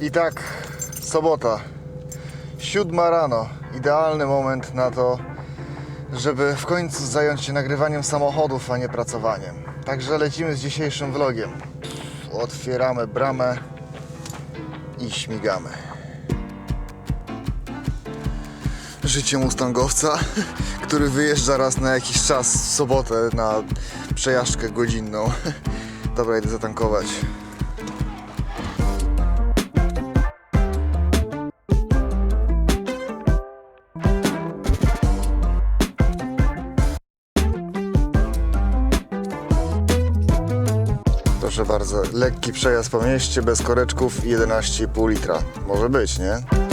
I tak, sobota, siódma rano. Idealny moment na to, żeby w końcu zająć się nagrywaniem samochodów, a nie pracowaniem. Także lecimy z dzisiejszym vlogiem. Otwieramy bramę i śmigamy. Życie mustangowca, który wyjeżdża raz na jakiś czas w sobotę na przejażdżkę godzinną. Dobra, idę zatankować. Proszę bardzo, lekki przejazd po mieście, bez koreczków i 11,5 litra. Może być, nie?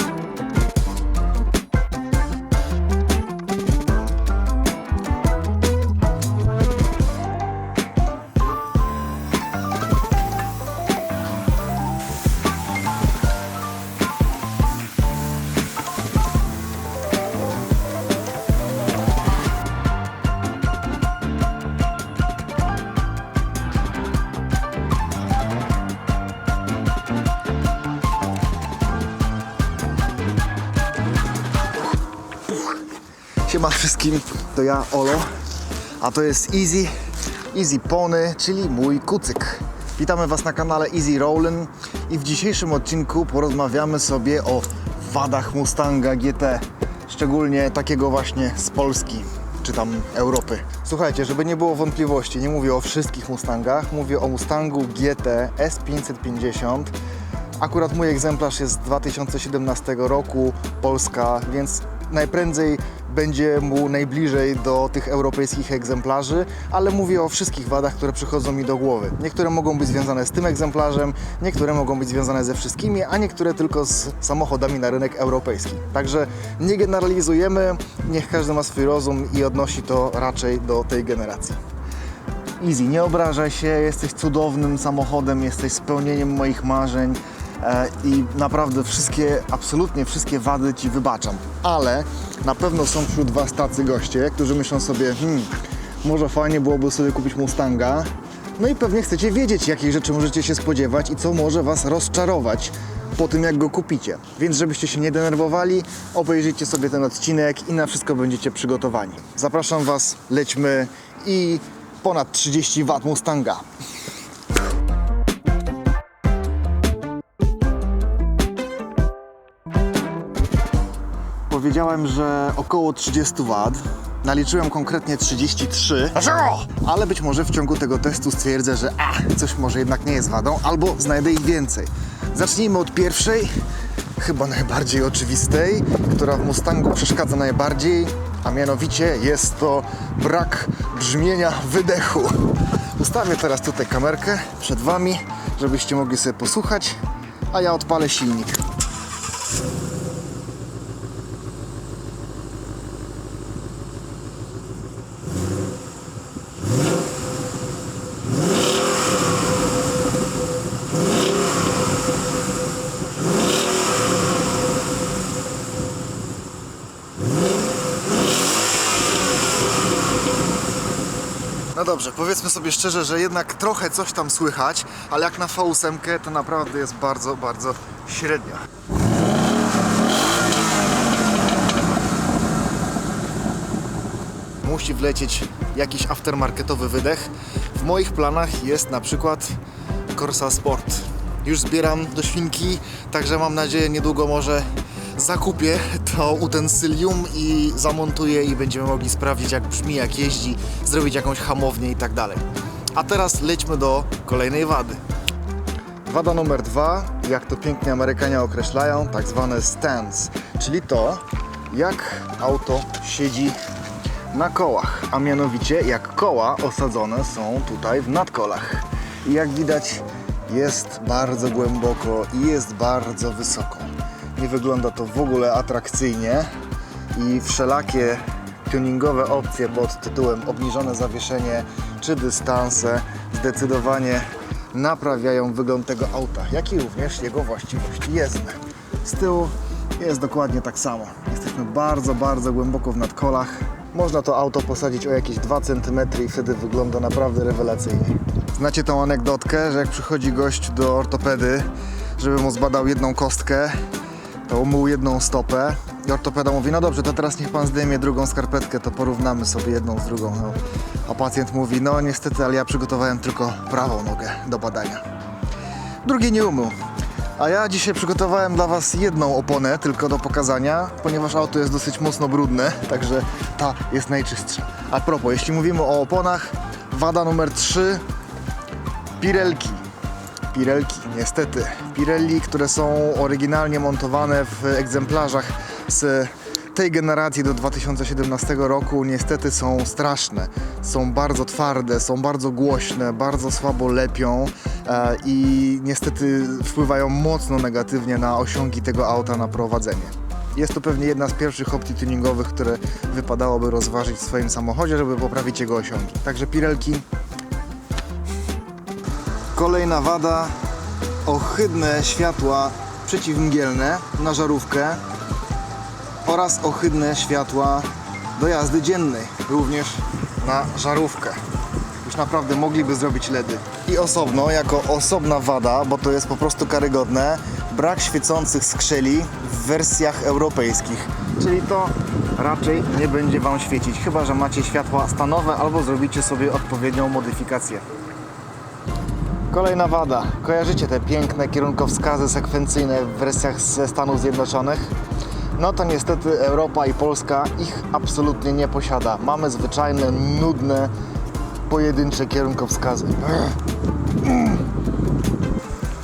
To ja Olo, a to jest Easy, Easy Pony, czyli mój kucyk. Witamy Was na kanale Easy Rollin i w dzisiejszym odcinku porozmawiamy sobie o wadach Mustanga GT, szczególnie takiego właśnie z Polski czy tam Europy. Słuchajcie, żeby nie było wątpliwości, nie mówię o wszystkich Mustangach, mówię o Mustangu GT S550 Akurat mój egzemplarz jest z 2017 roku, Polska, więc najprędzej będzie mu najbliżej do tych europejskich egzemplarzy, ale mówię o wszystkich wadach, które przychodzą mi do głowy. Niektóre mogą być związane z tym egzemplarzem, niektóre mogą być związane ze wszystkimi, a niektóre tylko z samochodami na rynek europejski. Także nie generalizujemy, niech każdy ma swój rozum i odnosi to raczej do tej generacji. Easy, nie obrażaj się, jesteś cudownym samochodem, jesteś spełnieniem moich marzeń i naprawdę wszystkie, absolutnie wszystkie wady Ci wybaczam. Ale na pewno są wśród Was tacy goście, którzy myślą sobie, hmm, może fajnie byłoby sobie kupić Mustanga, no i pewnie chcecie wiedzieć, jakich rzeczy możecie się spodziewać i co może Was rozczarować po tym, jak go kupicie. Więc żebyście się nie denerwowali, obejrzyjcie sobie ten odcinek i na wszystko będziecie przygotowani. Zapraszam Was, lećmy i ponad 30 W Mustanga. Powiedziałem, że około 30 W. Naliczyłem konkretnie 33. Dlaczego? Ale być może w ciągu tego testu stwierdzę, że coś może jednak nie jest wadą, albo znajdę ich więcej. Zacznijmy od pierwszej, chyba najbardziej oczywistej, która w Mustangu przeszkadza najbardziej, a mianowicie jest to brak brzmienia wydechu. Ustawię teraz tutaj kamerkę przed Wami, żebyście mogli sobie posłuchać, a ja odpalę silnik. Dobrze, powiedzmy sobie szczerze, że jednak trochę coś tam słychać, ale jak na V8 to naprawdę jest bardzo, bardzo średnio. Musi wlecieć jakiś aftermarketowy wydech. W moich planach jest na przykład Corsa Sport. Już zbieram do świnki, także mam nadzieję niedługo może zakupię to utensylium i zamontuję i będziemy mogli sprawdzić jak brzmi, jak jeździ, zrobić jakąś hamownię i tak dalej. A teraz lećmy do kolejnej wady. Wada numer dwa, jak to pięknie Amerykanie określają, tak zwane stance, czyli to, jak auto siedzi na kołach, a mianowicie jak koła osadzone są tutaj w nadkolach. I jak widać jest bardzo głęboko i jest bardzo wysoko. Nie wygląda to w ogóle atrakcyjnie i wszelakie tuningowe opcje pod tytułem obniżone zawieszenie czy dystanse zdecydowanie naprawiają wygląd tego auta, jak i również jego właściwości jezdne. Z tyłu jest dokładnie tak samo. Jesteśmy bardzo, bardzo głęboko w nadkolach. Można to auto posadzić o jakieś 2 cm i wtedy wygląda naprawdę rewelacyjnie. Znacie tą anegdotkę, że jak przychodzi gość do ortopedy, żeby mu zbadał jedną kostkę, umył jedną stopę i ortopeda mówi, no dobrze, to teraz niech pan zdejmie drugą skarpetkę, to porównamy sobie jedną z drugą. No. A pacjent mówi, no niestety, ale ja przygotowałem tylko prawą nogę do badania. Drugi nie umył. A ja dzisiaj przygotowałem dla Was jedną oponę tylko do pokazania, ponieważ auto jest dosyć mocno brudne, także ta jest najczystsza. A propos, jeśli mówimy o oponach, wada numer 3 Pirelki. Pirelki, niestety. Pirelli, które są oryginalnie montowane w egzemplarzach z tej generacji do 2017 roku, niestety są straszne. Są bardzo twarde, są bardzo głośne, bardzo słabo lepią e, i niestety wpływają mocno negatywnie na osiągi tego auta na prowadzenie. Jest to pewnie jedna z pierwszych opcji tuningowych, które wypadałoby rozważyć w swoim samochodzie, żeby poprawić jego osiągi. Także Pirelki Kolejna wada, ohydne światła przeciwmgielne na żarówkę oraz ohydne światła do jazdy dziennej, również na żarówkę. Już naprawdę mogliby zrobić LEDy. I osobno, jako osobna wada, bo to jest po prostu karygodne, brak świecących skrzeli w wersjach europejskich. Czyli to raczej nie będzie Wam świecić, chyba że macie światła stanowe albo zrobicie sobie odpowiednią modyfikację. Kolejna wada. Kojarzycie te piękne kierunkowskazy sekwencyjne w wersjach ze Stanów Zjednoczonych? No to niestety Europa i Polska ich absolutnie nie posiada. Mamy zwyczajne, nudne, pojedyncze kierunkowskazy.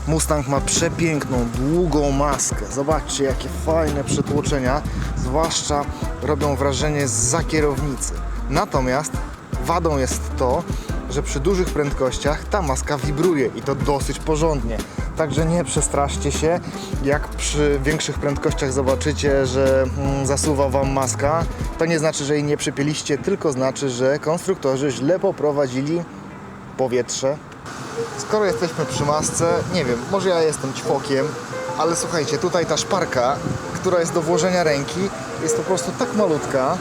Mustang ma przepiękną, długą maskę. Zobaczcie, jakie fajne przytłoczenia, zwłaszcza robią wrażenie za kierownicy. Natomiast wadą jest to, że przy dużych prędkościach ta maska wibruje i to dosyć porządnie. Także nie przestraszcie się, jak przy większych prędkościach zobaczycie, że mm, zasuwa Wam maska. To nie znaczy, że jej nie przypieliście, tylko znaczy, że konstruktorzy źle poprowadzili powietrze. Skoro jesteśmy przy masce, nie wiem, może ja jestem ćwokiem, ale słuchajcie, tutaj ta szparka, która jest do włożenia ręki, jest po prostu tak malutka,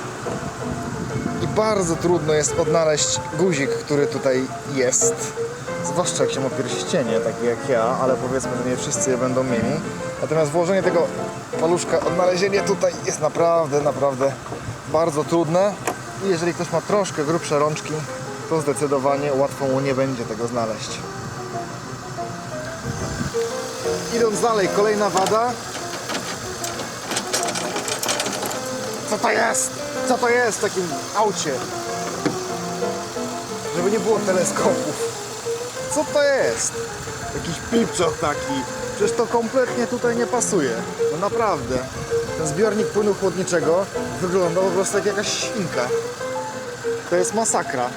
bardzo trudno jest odnaleźć guzik, który tutaj jest. Zwłaszcza jak się ma pierścienie, takie jak ja, ale powiedzmy, że nie wszyscy je będą mieli. Natomiast włożenie tego paluszka, odnalezienie tutaj jest naprawdę, naprawdę bardzo trudne. I jeżeli ktoś ma troszkę grubsze rączki, to zdecydowanie łatwo mu nie będzie tego znaleźć. Idąc dalej, kolejna wada. Co to jest? Co to jest w takim aucie? Żeby nie było teleskopów. Co to jest? Jakiś pipczok taki. Przecież to kompletnie tutaj nie pasuje. No naprawdę. Ten zbiornik płynu chłodniczego wygląda po prostu jak jakaś świnka. To jest masakra.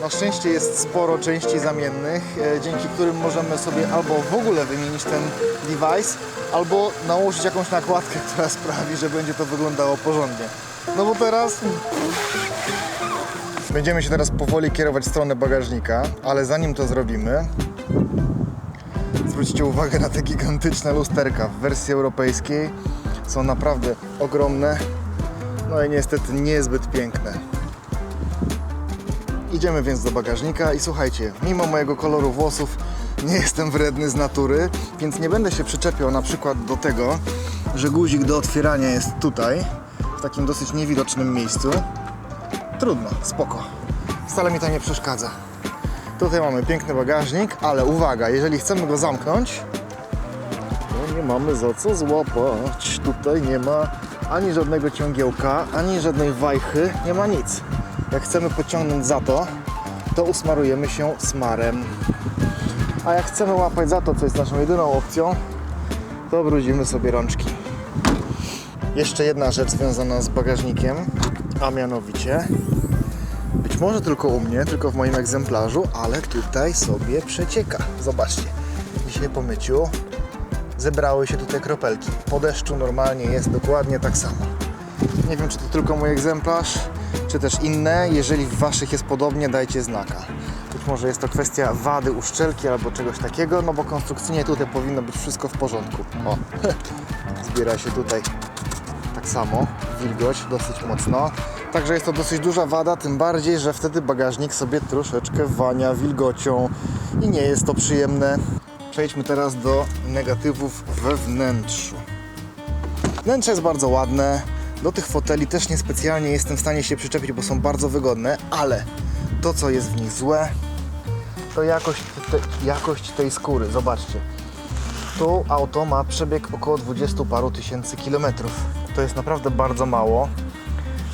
Na szczęście jest sporo części zamiennych, e, dzięki którym możemy sobie albo w ogóle wymienić ten device, albo nałożyć jakąś nakładkę, która sprawi, że będzie to wyglądało porządnie. No bo teraz będziemy się teraz powoli kierować w stronę bagażnika, ale zanim to zrobimy, zwróćcie uwagę na te gigantyczne lusterka w wersji europejskiej. Są naprawdę ogromne, no i niestety niezbyt piękne. Idziemy więc do bagażnika i słuchajcie, mimo mojego koloru włosów nie jestem wredny z natury, więc nie będę się przyczepiał na przykład do tego, że guzik do otwierania jest tutaj, takim dosyć niewidocznym miejscu. Trudno, spoko. Wcale mi to nie przeszkadza. Tutaj mamy piękny bagażnik, ale uwaga, jeżeli chcemy go zamknąć, to nie mamy za co złapać. Tutaj nie ma ani żadnego ciągiełka, ani żadnej wajchy, nie ma nic. Jak chcemy pociągnąć za to, to usmarujemy się smarem. A jak chcemy łapać za to, co jest naszą jedyną opcją, to brudzimy sobie rączki. Jeszcze jedna rzecz związana z bagażnikiem, a mianowicie być może tylko u mnie, tylko w moim egzemplarzu, ale tutaj sobie przecieka. Zobaczcie, dzisiaj po myciu zebrały się tutaj kropelki. Po deszczu normalnie jest dokładnie tak samo. Nie wiem, czy to tylko mój egzemplarz, czy też inne. Jeżeli w Waszych jest podobnie, dajcie znaka. Być może jest to kwestia wady uszczelki albo czegoś takiego, no bo konstrukcyjnie tutaj powinno być wszystko w porządku. O, zbiera się tutaj tak samo, wilgoć dosyć mocno. Także jest to dosyć duża wada, tym bardziej, że wtedy bagażnik sobie troszeczkę wania wilgocią i nie jest to przyjemne. Przejdźmy teraz do negatywów we wnętrzu. Wnętrze jest bardzo ładne. Do tych foteli też niespecjalnie jestem w stanie się przyczepić, bo są bardzo wygodne, ale to, co jest w nich złe, to jakość, te, jakość tej skóry. Zobaczcie. Tu auto ma przebieg około 20 paru tysięcy kilometrów. To jest naprawdę bardzo mało.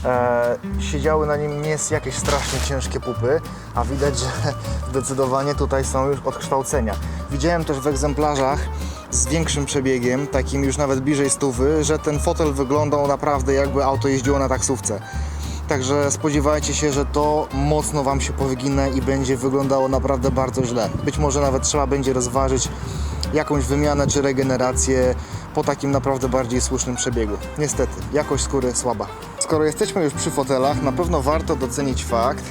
E, siedziały na nim nie jakieś strasznie ciężkie pupy, a widać, że zdecydowanie tutaj są już odkształcenia. Widziałem też w egzemplarzach z większym przebiegiem, takim już nawet bliżej stówy, że ten fotel wyglądał naprawdę jakby auto jeździło na taksówce. Także spodziewajcie się, że to mocno Wam się powygina i będzie wyglądało naprawdę bardzo źle. Być może nawet trzeba będzie rozważyć jakąś wymianę czy regenerację po takim naprawdę bardziej słusznym przebiegu. Niestety, jakość skóry słaba. Skoro jesteśmy już przy fotelach, na pewno warto docenić fakt,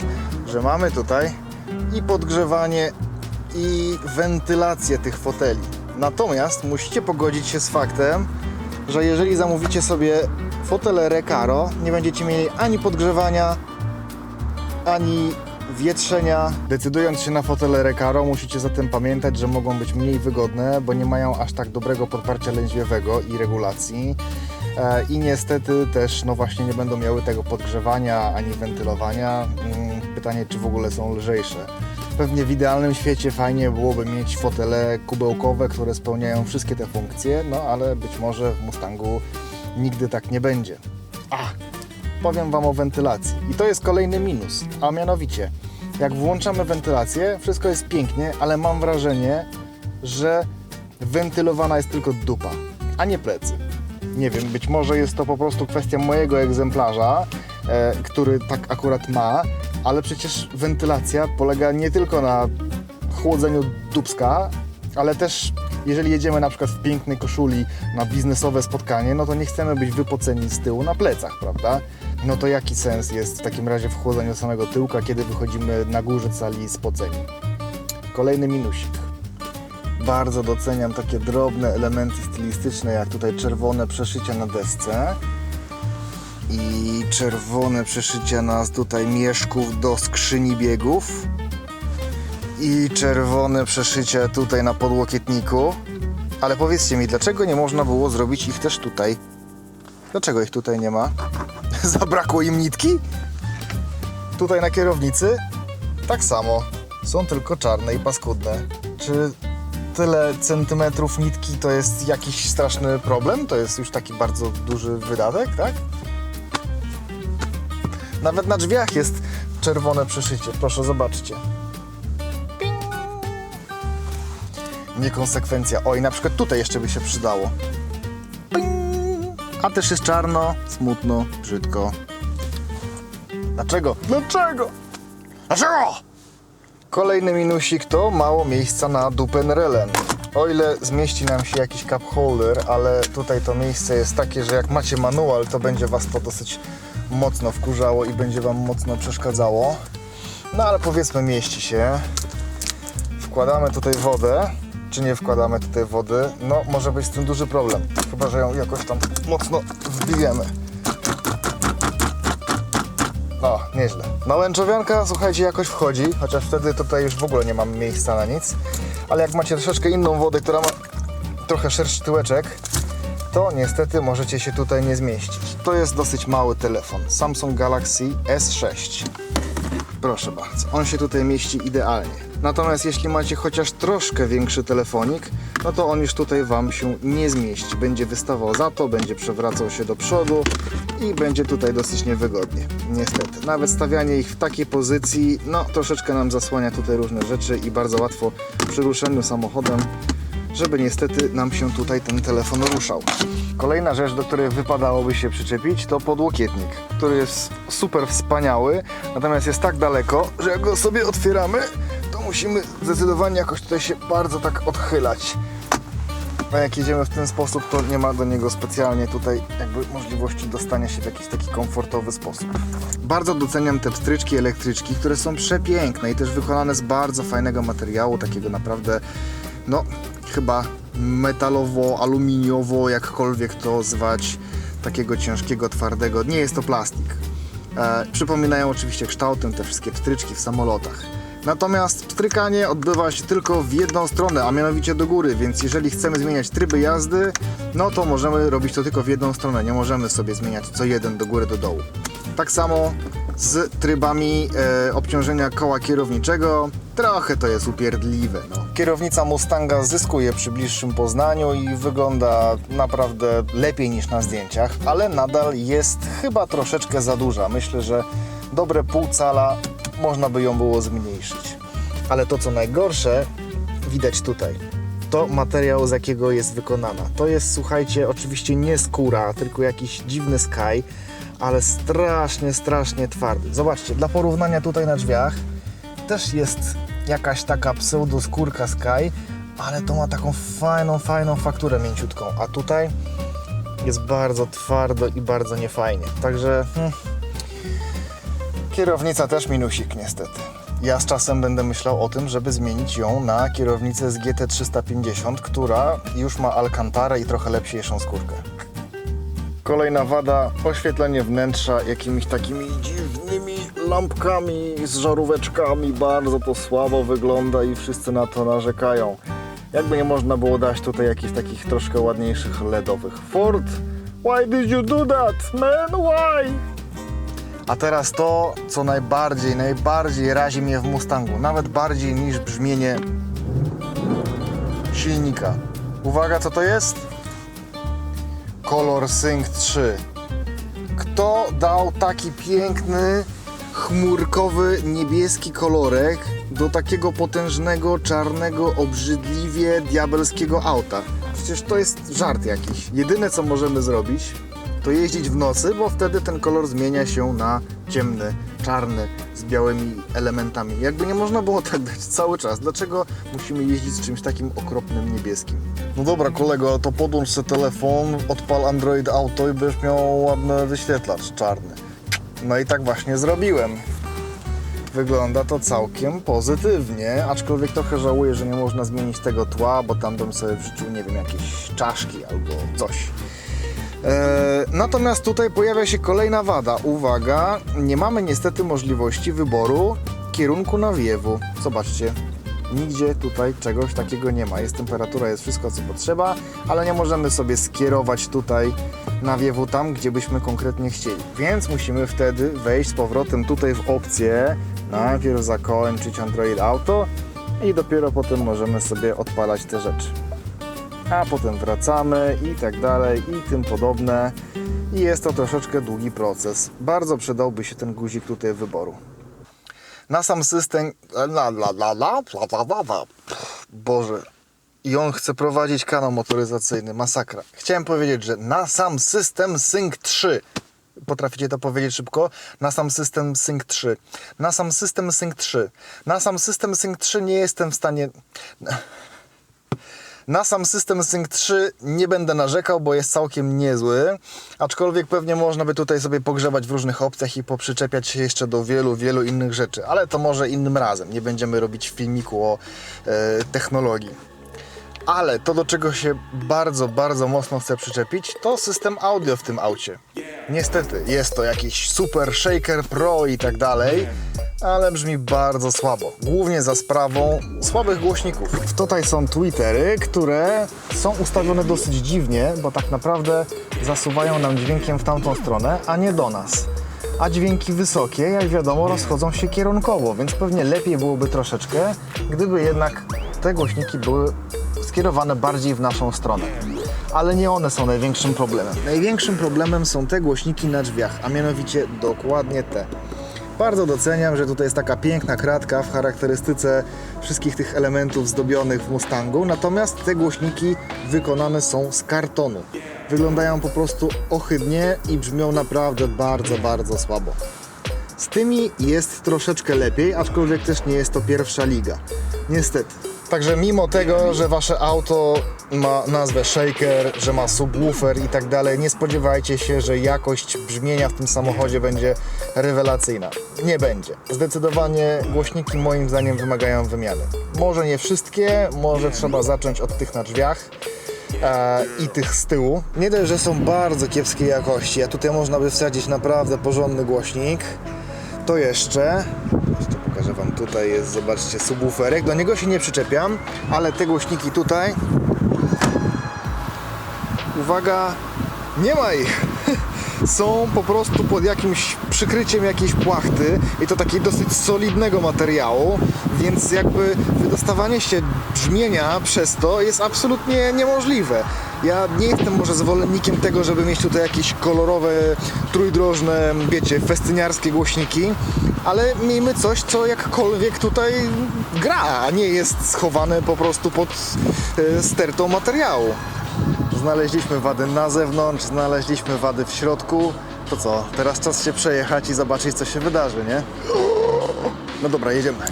że mamy tutaj i podgrzewanie, i wentylację tych foteli. Natomiast musicie pogodzić się z faktem, że jeżeli zamówicie sobie fotele Recaro, nie będziecie mieli ani podgrzewania, ani wietrzenia. Decydując się na fotele Recaro, musicie zatem pamiętać, że mogą być mniej wygodne, bo nie mają aż tak dobrego podparcia lędźwiowego i regulacji. E, I niestety też, no właśnie, nie będą miały tego podgrzewania ani wentylowania. Mm, Pytanie, czy w ogóle są lżejsze. Pewnie w idealnym świecie fajnie byłoby mieć fotele kubełkowe, które spełniają wszystkie te funkcje, no ale być może w Mustangu nigdy tak nie będzie. A, powiem Wam o wentylacji. I to jest kolejny minus, a mianowicie, jak włączamy wentylację, wszystko jest pięknie, ale mam wrażenie, że wentylowana jest tylko dupa, a nie plecy. Nie wiem, być może jest to po prostu kwestia mojego egzemplarza, e, który tak akurat ma, ale przecież wentylacja polega nie tylko na chłodzeniu dubska, ale też jeżeli jedziemy na przykład w pięknej koszuli na biznesowe spotkanie, no to nie chcemy być wypoceni z tyłu na plecach, prawda? No to jaki sens jest w takim razie w chłodzeniu samego tyłka, kiedy wychodzimy na górze sali spoceni? Kolejny minusik. Bardzo doceniam takie drobne elementy stylistyczne, jak tutaj czerwone przeszycia na desce i czerwone przeszycia na tutaj mieszków do skrzyni biegów i czerwone przeszycie tutaj na podłokietniku. Ale powiedzcie mi, dlaczego nie można było zrobić ich też tutaj? Dlaczego ich tutaj nie ma? Zabrakło im nitki? Tutaj na kierownicy? Tak samo. Są tylko czarne i paskudne. Czy tyle centymetrów nitki to jest jakiś straszny problem? To jest już taki bardzo duży wydatek, tak? Nawet na drzwiach jest czerwone przeszycie. Proszę, zobaczcie. Niekonsekwencja. Oj, na przykład tutaj jeszcze by się przydało. Ping. A też jest czarno, smutno, brzydko. Dlaczego? Dlaczego? Dlaczego? Kolejny minusik to mało miejsca na dupenrelen. O ile zmieści nam się jakiś cup holder, ale tutaj to miejsce jest takie, że jak macie manual, to będzie Was to dosyć mocno wkurzało i będzie Wam mocno przeszkadzało. No ale powiedzmy mieści się. Wkładamy tutaj wodę, czy nie wkładamy tutaj wody? No może być z tym duży problem, chyba że ją jakoś tam mocno wbijemy. No, nieźle. No łęczowianka, słuchajcie, jakoś wchodzi, chociaż wtedy tutaj już w ogóle nie mam miejsca na nic. Ale jak macie troszeczkę inną wodę, która ma trochę szerszy tyłeczek, to niestety możecie się tutaj nie zmieścić. To jest dosyć mały telefon. Samsung Galaxy S6. Proszę bardzo, on się tutaj mieści idealnie. Natomiast jeśli macie chociaż troszkę większy telefonik, no to on już tutaj Wam się nie zmieści. Będzie wystawał za to, będzie przewracał się do przodu i będzie tutaj dosyć niewygodnie. Niestety. Nawet stawianie ich w takiej pozycji, no troszeczkę nam zasłania tutaj różne rzeczy i bardzo łatwo przy ruszeniu samochodem żeby niestety nam się tutaj ten telefon ruszał. Kolejna rzecz, do której wypadałoby się przyczepić, to podłokietnik, który jest super wspaniały, natomiast jest tak daleko, że jak go sobie otwieramy, to musimy zdecydowanie jakoś tutaj się bardzo tak odchylać. A jak jedziemy w ten sposób, to nie ma do niego specjalnie tutaj jakby możliwości dostania się w jakiś taki komfortowy sposób. Bardzo doceniam te pstryczki elektryczki, które są przepiękne i też wykonane z bardzo fajnego materiału, takiego naprawdę, no chyba metalowo, aluminiowo, jakkolwiek to zwać, takiego ciężkiego, twardego. Nie jest to plastik. E, przypominają oczywiście kształtem te wszystkie pstryczki w samolotach. Natomiast pstrykanie odbywa się tylko w jedną stronę, a mianowicie do góry, więc jeżeli chcemy zmieniać tryby jazdy, no to możemy robić to tylko w jedną stronę, nie możemy sobie zmieniać co jeden do góry, do dołu. Tak samo z trybami e, obciążenia koła kierowniczego, trochę to jest upierdliwe. No. Kierownica Mustanga zyskuje przy bliższym poznaniu i wygląda naprawdę lepiej niż na zdjęciach, ale nadal jest chyba troszeczkę za duża. Myślę, że dobre pół cala można by ją było zmniejszyć. Ale to co najgorsze, widać tutaj. To materiał, z jakiego jest wykonana. To jest, słuchajcie, oczywiście nie skóra, tylko jakiś dziwny sky, ale strasznie, strasznie twardy. Zobaczcie, dla porównania tutaj na drzwiach też jest jakaś taka pseudoskórka sky, ale to ma taką fajną, fajną fakturę mięciutką, a tutaj jest bardzo twardo i bardzo niefajnie. Także hmm, kierownica też minusik niestety. Ja z czasem będę myślał o tym, żeby zmienić ją na kierownicę z GT350, która już ma alkantarę i trochę lepszą skórkę. Kolejna wada, oświetlenie wnętrza jakimiś takimi dziwnymi lampkami z żaróweczkami. Bardzo to słabo wygląda i wszyscy na to narzekają. Jakby nie można było dać tutaj jakichś takich troszkę ładniejszych LEDowych. Ford, why did you do that, man? Why? A teraz to, co najbardziej, najbardziej razi mnie w Mustangu. Nawet bardziej niż brzmienie silnika. Uwaga, co to jest? Color Sync 3. Kto dał taki piękny, chmurkowy, niebieski kolorek do takiego potężnego, czarnego, obrzydliwie diabelskiego auta? Przecież to jest żart jakiś. Jedyne co możemy zrobić, to jeździć w nocy, bo wtedy ten kolor zmienia się na ciemny, czarny, z białymi elementami. Jakby nie można było tak dać cały czas. Dlaczego musimy jeździć z czymś takim okropnym niebieskim? No dobra kolego, ale to podłącz sobie telefon, odpal Android Auto i będziesz miał ładny wyświetlacz czarny. No i tak właśnie zrobiłem. Wygląda to całkiem pozytywnie, aczkolwiek trochę żałuję, że nie można zmienić tego tła, bo tam bym sobie wrzucił, nie wiem, jakieś czaszki albo coś. E, natomiast tutaj pojawia się kolejna wada. Uwaga, nie mamy niestety możliwości wyboru kierunku nawiewu. Zobaczcie, nigdzie tutaj czegoś takiego nie ma. Jest temperatura, jest wszystko co potrzeba, ale nie możemy sobie skierować tutaj nawiewu tam, gdzie byśmy konkretnie chcieli. Więc musimy wtedy wejść z powrotem tutaj w opcję, najpierw zakończyć Android Auto i dopiero potem możemy sobie odpalać te rzeczy a potem wracamy i tak dalej i tym podobne. I jest to troszeczkę długi proces. Bardzo przydałby się ten guzik tutaj wyboru. Na sam system... La, la, la, la, la. Boże. I on chce prowadzić kanał motoryzacyjny. Masakra. Chciałem powiedzieć, że na sam system Sync 3 Potraficie to powiedzieć szybko? Na sam system Sync 3. Na sam system Sync 3. Na sam system Sync 3 nie jestem w stanie... Na sam system Sync 3 nie będę narzekał, bo jest całkiem niezły, aczkolwiek pewnie można by tutaj sobie pogrzebać w różnych opcjach i poprzyczepiać się jeszcze do wielu, wielu innych rzeczy, ale to może innym razem, nie będziemy robić filmiku o e, technologii. Ale to, do czego się bardzo, bardzo mocno chcę przyczepić, to system audio w tym aucie. Niestety, jest to jakiś Super Shaker Pro i tak dalej, ale brzmi bardzo słabo. Głównie za sprawą słabych głośników. Tutaj są tweetery, które są ustawione dosyć dziwnie, bo tak naprawdę zasuwają nam dźwiękiem w tamtą stronę, a nie do nas. A dźwięki wysokie, jak wiadomo, rozchodzą się kierunkowo, więc pewnie lepiej byłoby troszeczkę, gdyby jednak te głośniki były skierowane bardziej w naszą stronę. Ale nie one są największym problemem. Największym problemem są te głośniki na drzwiach, a mianowicie dokładnie te. Bardzo doceniam, że tutaj jest taka piękna kratka w charakterystyce wszystkich tych elementów zdobionych w Mustangu, natomiast te głośniki wykonane są z kartonu. Wyglądają po prostu ohydnie i brzmią naprawdę bardzo, bardzo słabo. Z tymi jest troszeczkę lepiej, aczkolwiek też nie jest to pierwsza liga. Niestety. Także mimo tego, że wasze auto ma nazwę Shaker, że ma subwoofer i tak dalej, nie spodziewajcie się, że jakość brzmienia w tym samochodzie będzie rewelacyjna. Nie będzie. Zdecydowanie głośniki moim zdaniem wymagają wymiany. Może nie wszystkie, może trzeba zacząć od tych na drzwiach e, i tych z tyłu. Nie dość, że są bardzo kiepskiej jakości, a tutaj można by wsadzić naprawdę porządny głośnik, to jeszcze, jeszcze pokażę Wam, tutaj jest, zobaczcie, subwooferek. Do niego się nie przyczepiam, ale te głośniki tutaj, uwaga, nie ma ich. Są po prostu pod jakimś przykryciem jakiejś płachty i to takiej dosyć solidnego materiału, więc jakby wydostawanie się brzmienia przez to jest absolutnie niemożliwe. Ja nie jestem może zwolennikiem tego, żeby mieć tutaj jakieś kolorowe, trójdrożne, wiecie, festyniarskie głośniki, ale miejmy coś, co jakkolwiek tutaj gra, a nie jest schowane po prostu pod e, stertą materiału. Znaleźliśmy wady na zewnątrz, znaleźliśmy wady w środku. To co, teraz czas się przejechać i zobaczyć, co się wydarzy, nie? No dobra, jedziemy.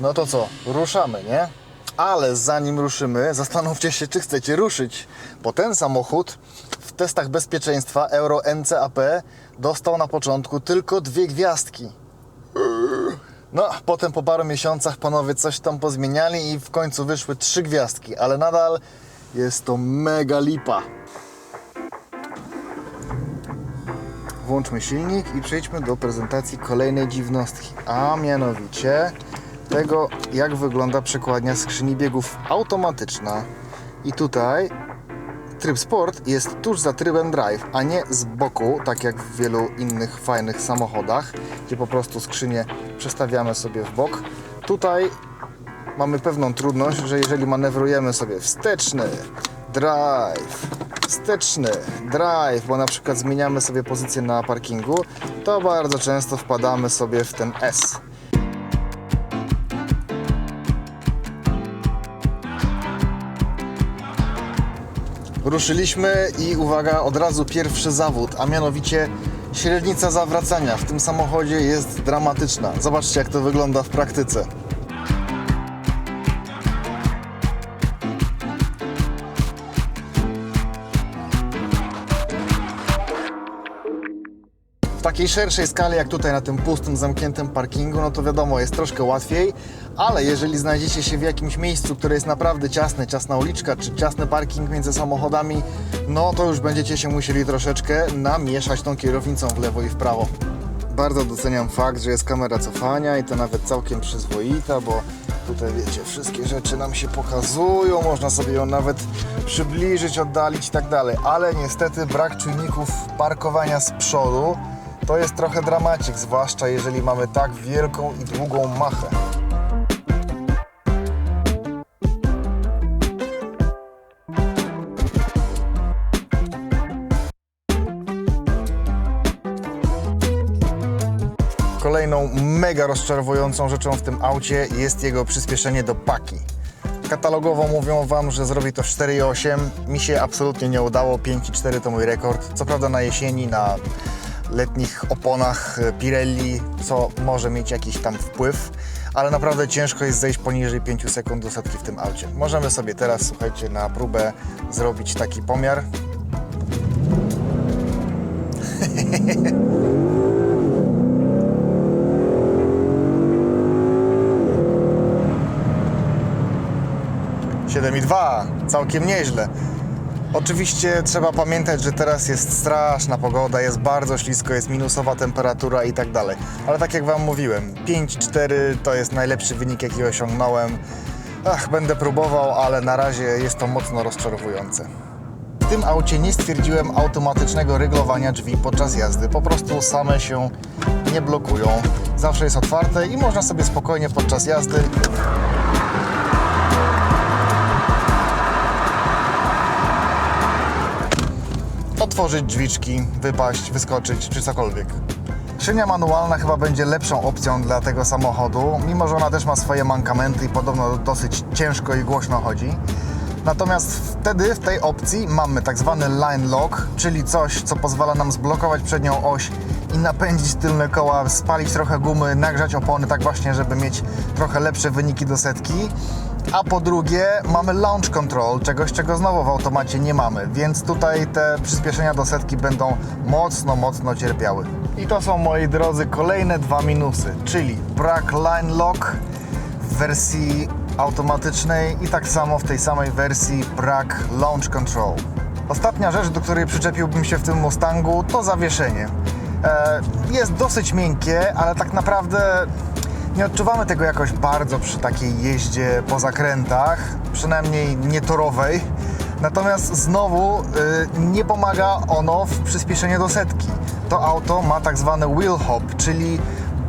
No to co, ruszamy, nie? Ale zanim ruszymy, zastanówcie się, czy chcecie ruszyć, bo ten samochód w testach bezpieczeństwa Euro NCAP dostał na początku tylko dwie gwiazdki. No, potem po paru miesiącach panowie coś tam pozmieniali i w końcu wyszły trzy gwiazdki, ale nadal jest to mega lipa. Włączmy silnik i przejdźmy do prezentacji kolejnej dziwności, a mianowicie tego, jak wygląda przekładnia skrzyni biegów automatyczna. I tutaj tryb sport jest tuż za trybem drive, a nie z boku, tak jak w wielu innych fajnych samochodach, gdzie po prostu skrzynię przestawiamy sobie w bok. Tutaj mamy pewną trudność, że jeżeli manewrujemy sobie wsteczny, drive, wsteczny, drive, bo na przykład zmieniamy sobie pozycję na parkingu, to bardzo często wpadamy sobie w ten S. Ruszyliśmy i uwaga, od razu pierwszy zawód, a mianowicie średnica zawracania w tym samochodzie jest dramatyczna. Zobaczcie jak to wygląda w praktyce. Takiej szerszej skali jak tutaj na tym pustym, zamkniętym parkingu, no to wiadomo, jest troszkę łatwiej, ale jeżeli znajdziecie się w jakimś miejscu, które jest naprawdę ciasne, ciasna uliczka czy ciasny parking między samochodami, no to już będziecie się musieli troszeczkę namieszać tą kierownicą w lewo i w prawo. Bardzo doceniam fakt, że jest kamera cofania i to nawet całkiem przyzwoita, bo tutaj wiecie, wszystkie rzeczy nam się pokazują, można sobie ją nawet przybliżyć, oddalić i tak dalej, ale niestety brak czujników parkowania z przodu to jest trochę dramacik, zwłaszcza jeżeli mamy tak wielką i długą machę. Kolejną mega rozczarowującą rzeczą w tym aucie jest jego przyspieszenie do paki. Katalogowo mówią Wam, że zrobi to w 4,8. Mi się absolutnie nie udało. 5,4 to mój rekord. Co prawda na jesieni, na letnich oponach e, Pirelli, co może mieć jakiś tam wpływ, ale naprawdę ciężko jest zejść poniżej 5 sekund do setki w tym aucie. Możemy sobie teraz, słuchajcie, na próbę zrobić taki pomiar. Siedem i dwa, całkiem nieźle. Oczywiście trzeba pamiętać, że teraz jest straszna pogoda, jest bardzo ślisko, jest minusowa temperatura i tak dalej. Ale tak jak Wam mówiłem, 5-4 to jest najlepszy wynik, jaki osiągnąłem. Ach, będę próbował, ale na razie jest to mocno rozczarowujące. W tym aucie nie stwierdziłem automatycznego ryglowania drzwi podczas jazdy. Po prostu same się nie blokują. Zawsze jest otwarte i można sobie spokojnie podczas jazdy otworzyć drzwiczki, wypaść, wyskoczyć czy cokolwiek. Szynia manualna chyba będzie lepszą opcją dla tego samochodu, mimo że ona też ma swoje mankamenty i podobno dosyć ciężko i głośno chodzi. Natomiast wtedy w tej opcji mamy tak zwany line lock, czyli coś, co pozwala nam zblokować przednią oś i napędzić tylne koła, spalić trochę gumy, nagrzać opony, tak właśnie, żeby mieć trochę lepsze wyniki do setki. A po drugie mamy launch control, czegoś czego znowu w automacie nie mamy, więc tutaj te przyspieszenia do setki będą mocno, mocno cierpiały. I to są moi drodzy kolejne dwa minusy, czyli brak line lock w wersji automatycznej i tak samo w tej samej wersji brak launch control. Ostatnia rzecz, do której przyczepiłbym się w tym Mustangu, to zawieszenie. E, jest dosyć miękkie, ale tak naprawdę nie odczuwamy tego jakoś bardzo przy takiej jeździe po zakrętach, przynajmniej nie torowej. Natomiast znowu y, nie pomaga ono w przyspieszeniu do setki. To auto ma tak zwany wheel hop, czyli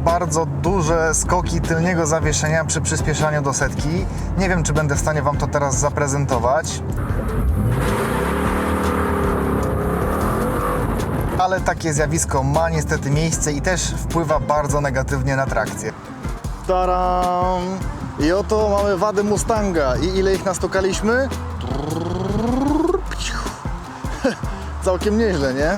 bardzo duże skoki tylniego zawieszenia przy przyspieszaniu do setki. Nie wiem, czy będę w stanie Wam to teraz zaprezentować. Ale takie zjawisko ma niestety miejsce i też wpływa bardzo negatywnie na trakcję. Taram! I oto mamy wady Mustanga. I ile ich nastukaliśmy? Całkiem nieźle, nie?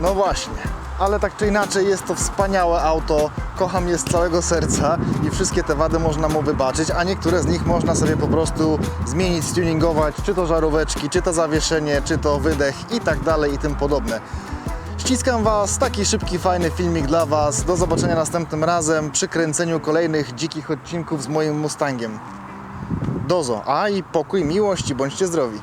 No właśnie. Ale tak czy inaczej jest to wspaniałe auto. Kocham je z całego serca i wszystkie te wady można mu wybaczyć, a niektóre z nich można sobie po prostu zmienić, stuningować, czy to żaróweczki, czy to zawieszenie, czy to wydech i tak dalej i tym podobne. Ściskam Was, taki szybki, fajny filmik dla Was. Do zobaczenia następnym razem przy kręceniu kolejnych dzikich odcinków z moim Mustangiem. Dozo, a i pokój, miłość i bądźcie zdrowi.